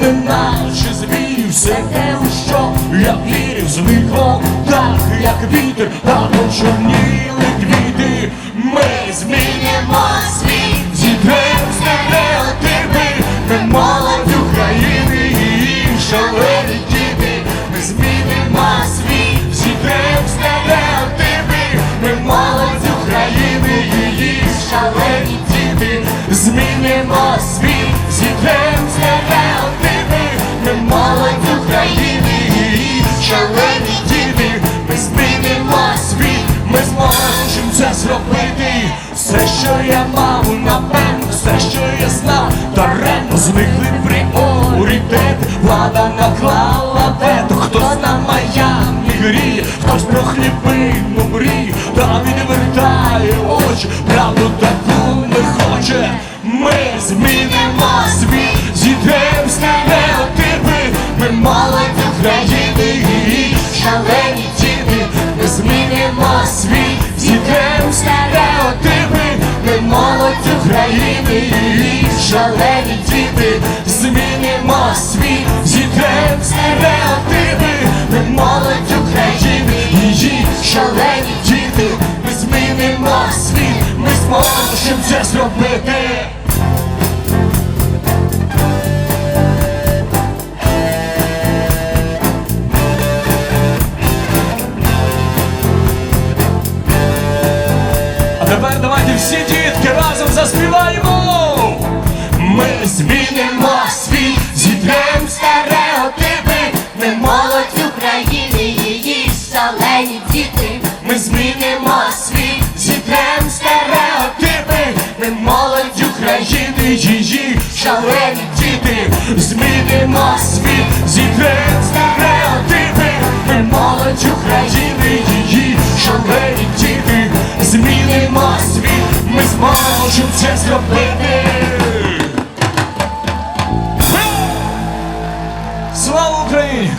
неначе звій, все те, у що я вірив, звикло так, як вітер, та почорніли квіти. Ми змінимо світ, зійдемо стереотипи, ми молодь України і шалені діти. Ми змінимо світ, зійдемо стереотипи, ми молодь України і її шалені. Змінимо світ, що я мав, напевно, все, що я знав, даремно зникли пріоритети. Влада наклала вето, хтось на Майамі гріє, хтось про хлібину мріє, та відвертає очі, правду таку не хоче. Ми змінимо світ, зійдемо стереотипи, ми молодь України шалені діти, ми змінимо світ, молодь шалені діти, змінимо світ, зітрем стереотипи, ми молодь України її шалені діти, ми змінимо світ, ми зможемо це зробити. Тепер давайте всі дітки разом заспіваємо. Ми змінимо світ, зійдемо стереотипи. Ми молодь України, її шалені діти. Ми змінимо світ, зійдемо стереотипи. Ми молодь України, її шалені діти. Змінимо світ, зійдемо стереотипи. Ми молодь України, зможуть це зробити. Слава Україні!